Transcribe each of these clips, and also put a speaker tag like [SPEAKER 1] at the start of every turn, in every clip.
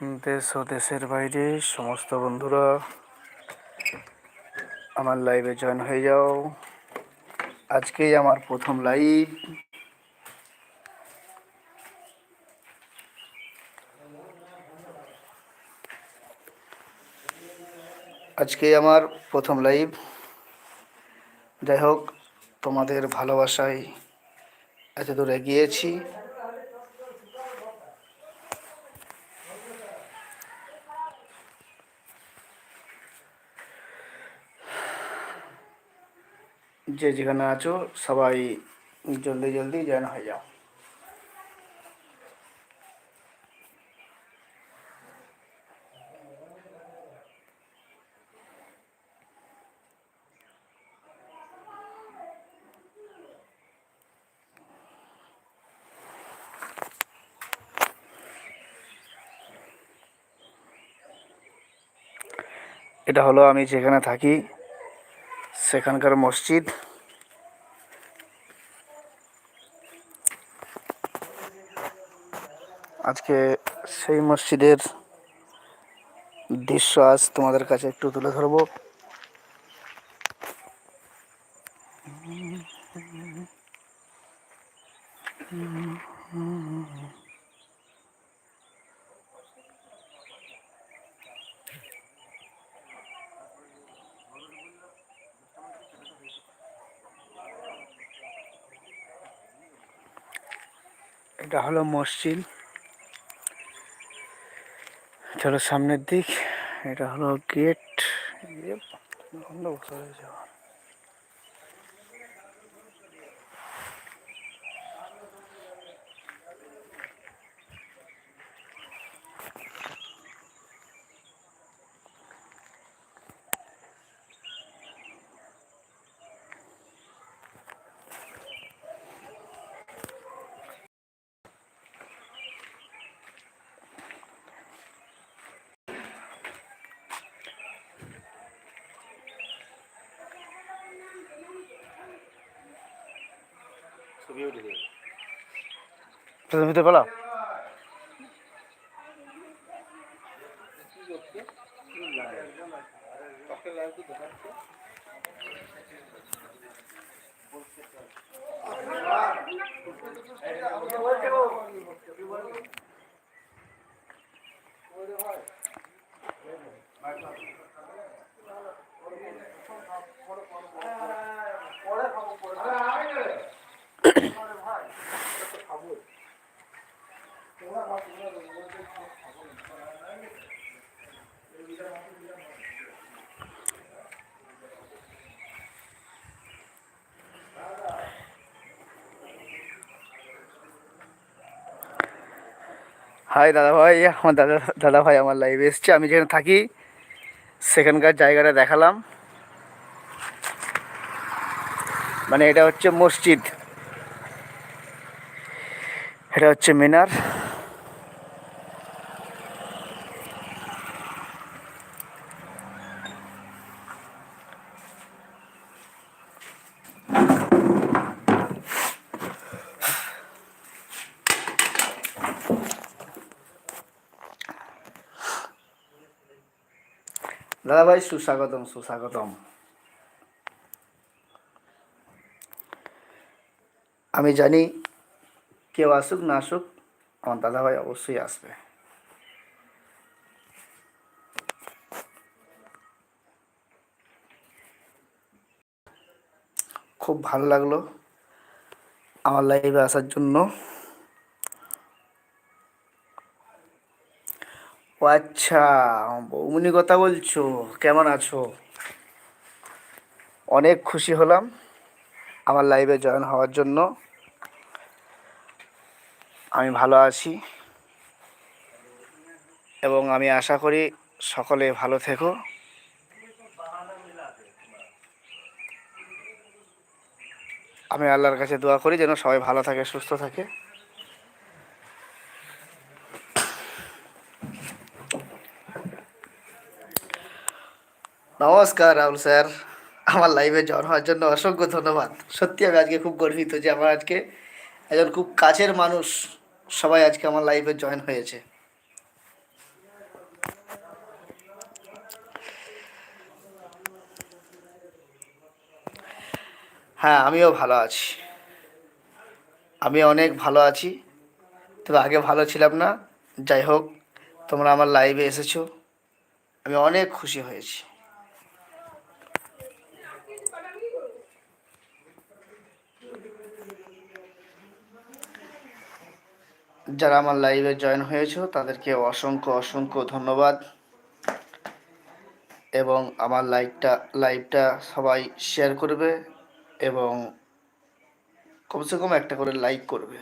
[SPEAKER 1] দেশ ও দেশের বাইরে সমস্ত বন্ধুরা, আমার লাইভে জয়েন হয়ে যাও। আজকেই আমার প্রথম লাইভ আজকে আমার প্রথম লাইভ যাই হোক, তোমাদের ভালোবাসায় এত দূর এগিয়েছি। যে যেখানে আছো, সবাই জলদি জলদি জয়েন হয়ে যাও। এটা হলো আমি যেখানে থাকি, সেখানকার মসজিদ। আজকে সেই মসজিদের দৃশ্য আজ তোমাদের কাছে একটু তুলে ধরবো। এটা হলো মসজিদ। চলো সামনের দিক এটা হলো গেট বন্ধ বসে রয়েছে আবার। তো তুমি তো হাই দাদা ভাই, আমার দাদা দাদা ভাই আমার লাইভে এসছে। আমি যেখানে থাকি, সেখানকার জায়গাটা দেখালাম। মানে এটা হচ্ছে মসজিদ। এটা হচ্ছে মিনার। দাদা ভাই সুস্বাগতম সুস্বাগতম। আমি জানি কেউ আসুক, না আসুক, আমার দাদা ভাই অবশ্যই আসবে। খুব ভালো লাগল আমার লাইভে আসার জন্য। ও আচ্ছা বৌমনি কথা বলছো, কেমন আছো? অনেক খুশি হলাম আমার লাইভে জয়েন হওয়ার জন্য। আমি ভালো আছি এবং আমি আশা করি সকলে ভালো থেকো। আমি আল্লাহর কাছে দোয়া করি যেন সবাই ভালো থাকে, সুস্থ থাকে। নমস্কার রাহুল স্যার। আমার লাইভে জয়েন হওয়ার জন্য অসংখ্য ধন্যবাদ। সত্যি আমি আজকে খুব গর্বিত যে আমার আজকে একজন খুব কাছের মানুষ সবাই আজকে আমার লাইভে জয়েন হয়েছে।
[SPEAKER 2] হ্যাঁ আমিও ভালো আছি। আমি অনেক ভালো আছি, তবে আগে ভালো ছিলাম না। যাই হোক, তোমরা আমার লাইভে এসেছ। আমি অনেক খুশি হয়েছি। যারা আমার লাইভে জয়েন হয়েছো, তাদেরকে অসংখ্য অসংখ্য ধন্যবাদ। এবং আমার লাইভটা লাইভটা সবাই শেয়ার করবে এবং কমসে কম একটা করে লাইক করবে।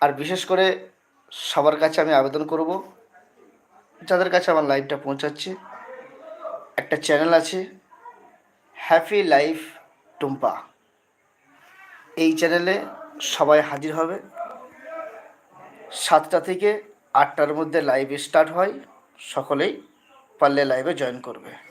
[SPEAKER 2] আর বিশেষ করে সবার কাছে আমি আবেদন করব, যাদের কাছে আমার লাইভটা পৌঁছাচ্ছে। একটা চ্যানেল আছে হ্যাপি লাইফ টুম্পা। এই চ্যানেলে সবাই হাজির হবে। সাতটা থেকে আটটার মধ্যে লাইভ স্টার্ট হয়। সকলেই পারলে লাইভে জয়েন করবে।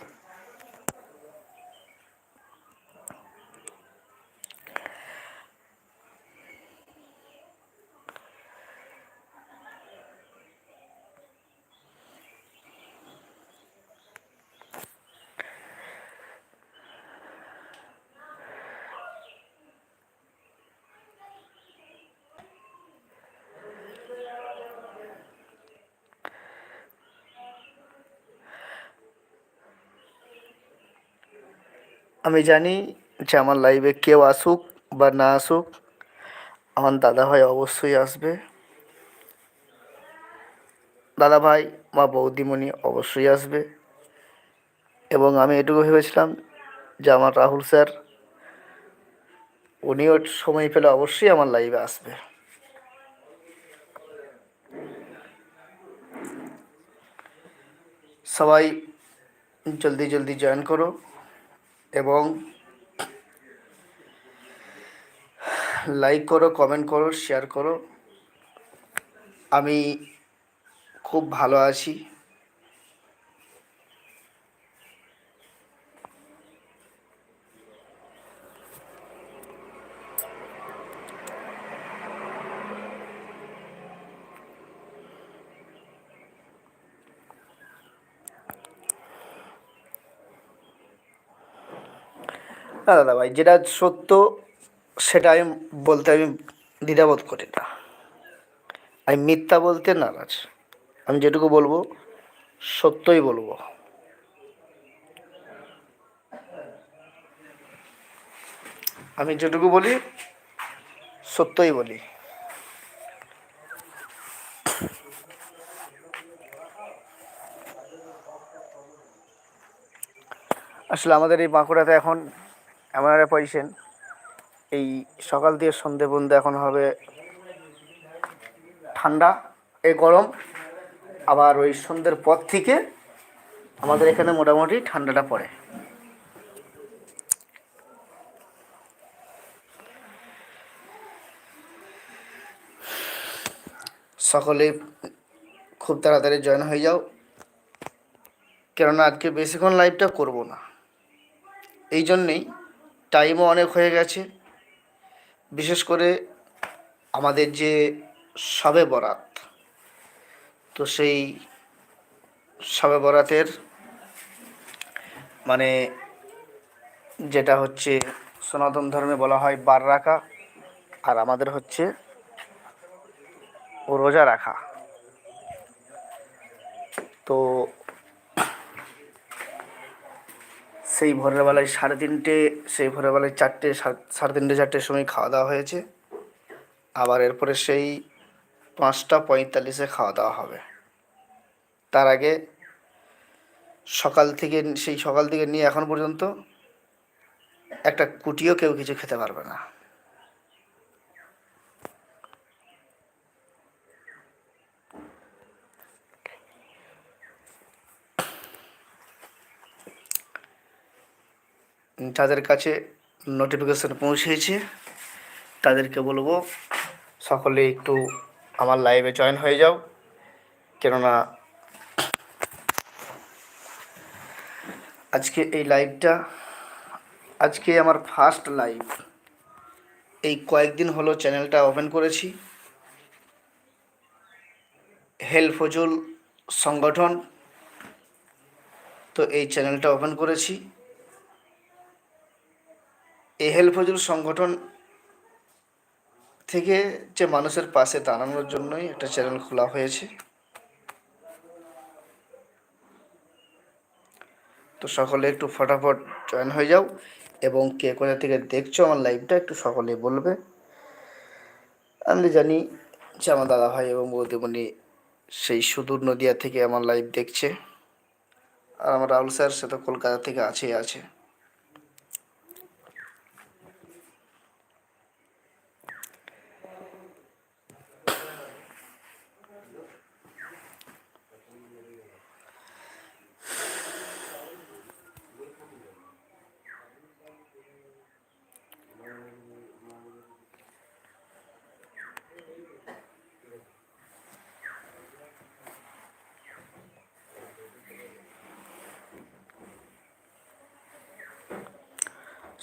[SPEAKER 2] আমি জানি যে আমার লাইভে কেউ আসুক বা না আসুক, আমার দাদা ভাই অবশ্যই আসবে। দাদা ভাই বা বৌদিমণি অবশ্যই আসবে। এবং আমি এটুকু ভেবেছিলাম যে আমার রাহুল স্যার, উনিও সময় পেলে অবশ্যই আমার লাইভে আসবে। সবাই জলদি জলদি জয়েন করো। এবং লাইক করো কমেন্ট করো শেয়ার করো। আমি খুব ভালো আছি। না দাদা ভাই, যেটা সত্য সেটা আমি বলতে, আমি দ্বিধাবোধ করি না। আমি মিথ্যা বলতে নারাজ। আমি যেটুকু বলব, সত্যই বলব। আমি যেটুকু বলি, সত্যই বলি। আসলে আমাদের এই বাঁকুড়াতে এখন এমন একটা পজিশন এই সকাল দিয়ে সন্ধে পর্যন্ত এখন হবে ঠান্ডা এ গরম, আবার ওই সন্ধ্যের পর থেকে আমাদের এখানে মোটামুটি ঠান্ডাটা পড়ে। সকলে খুব তাড়াতাড়ি জয়েন হয়ে যাও। কেননা আজকে বেশিক্ষণ লাইভটা করব না। এই জন্যেই টাইমও অনেক হয়ে গেছে। বিশেষ করে আমাদের যে সবে বরাত, তো সেই সবে বরাতের মানে যেটা হচ্ছে সনাতন ধর্মে বলা হয় বার রাখা, আর আমাদের হচ্ছে রোজা রাখা। তো সেই ভোরের বেলায় সাড়ে তিনটে, সেই ভোরের বেলায় চারটে সাড়ে তিনটে, চারটের সময় খাওয়া দাওয়া হয়েছে। আবার এরপরে সেই পাঁচটা পঁয়তাল্লিশে খাওয়া দাওয়া হবে। তার আগে সকাল থেকে, সেই সকাল থেকে নিয়ে এখন পর্যন্ত একটা কুটিও কেউ কিছু খেতে পারবে না। যাদের কাছে নোটিফিকেশান পৌঁছেছে। তাদেরকে বলব, সকলে একটু আমার লাইভে জয়েন হয়ে যাও। কেননা আজকে এই লাইভটা আজকে আমার ফার্স্ট লাইভ এই কয়েকদিন হলো চ্যানেলটা ওপেন করেছি। হেল ফজল সংগঠন, তো এই চ্যানেলটা ওপেন করেছি। এই হেল্প ফজল সংগঠন থেকে যে মানুষের পাশে দাঁড়ানোর জন্যই একটা চ্যানেল খোলা হয়েছে। তো সকলে একটু ফটাফট জয়েন হয়ে যাও এবং কে কোথা থেকে দেখছ আমার লাইভটা একটু সকলে বলবে। আমি জানি যে আমার দাদা ভাই এবং বৌদিমণি সেই সুদূর নদিয়া থেকে আমার লাইভ দেখছে। আর আমার রাহুল স্যার সে তো কলকাতা থেকে আছেই আছে।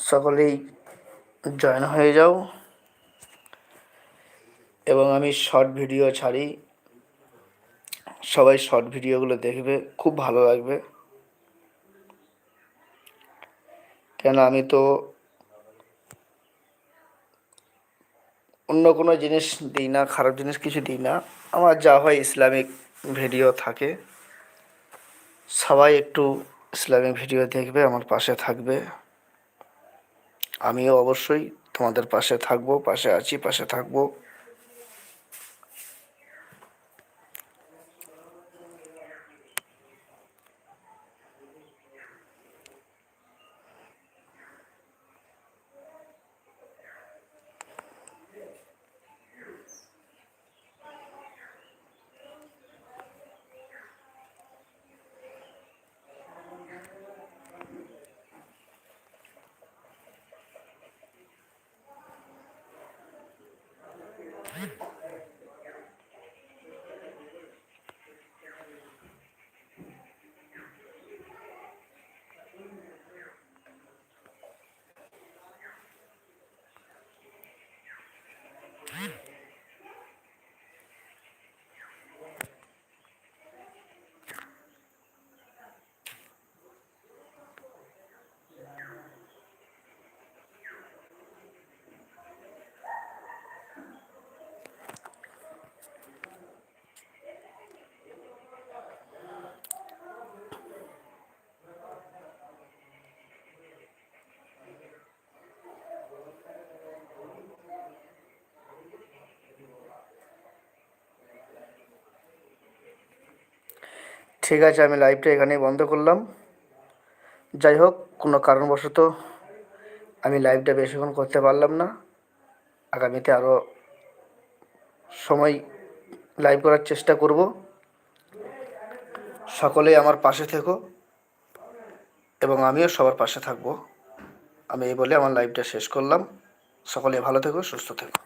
[SPEAKER 2] সকলেই জয়েন হয়ে যাও। এবং আমি শর্ট ভিডিও ছাড়ি। সবাই শর্ট ভিডিওগুলো দেখবে, খুব ভালো লাগবে। কেন আমি তো অন্য কোনো জিনিস দিই না, খারাপ জিনিস কিছু দিই না। আমার যা হয় ইসলামিক ভিডিও থাকে। সবাই একটু ইসলামিক ভিডিও দেখবে, আমার পাশে থাকবে। আমিও অবশ্যই তোমাদের পাশে থাকব পাশে আছি পাশে থাকব। ঠিক আছে, আমি লাইভটা এখানেই বন্ধ করলাম। যাই হোক, কোনো কারণবশত আমি লাইভটা বেশিক্ষণ করতে পারলাম না। আগামীতে আরও সময় লাইভ করার চেষ্টা করব। সকলেই আমার পাশে থেকো এবং আমিও সবার পাশে থাকব। আমি এই বলে আমার লাইভটা শেষ করলাম। সকলে ভালো থেকো, সুস্থ থেকো।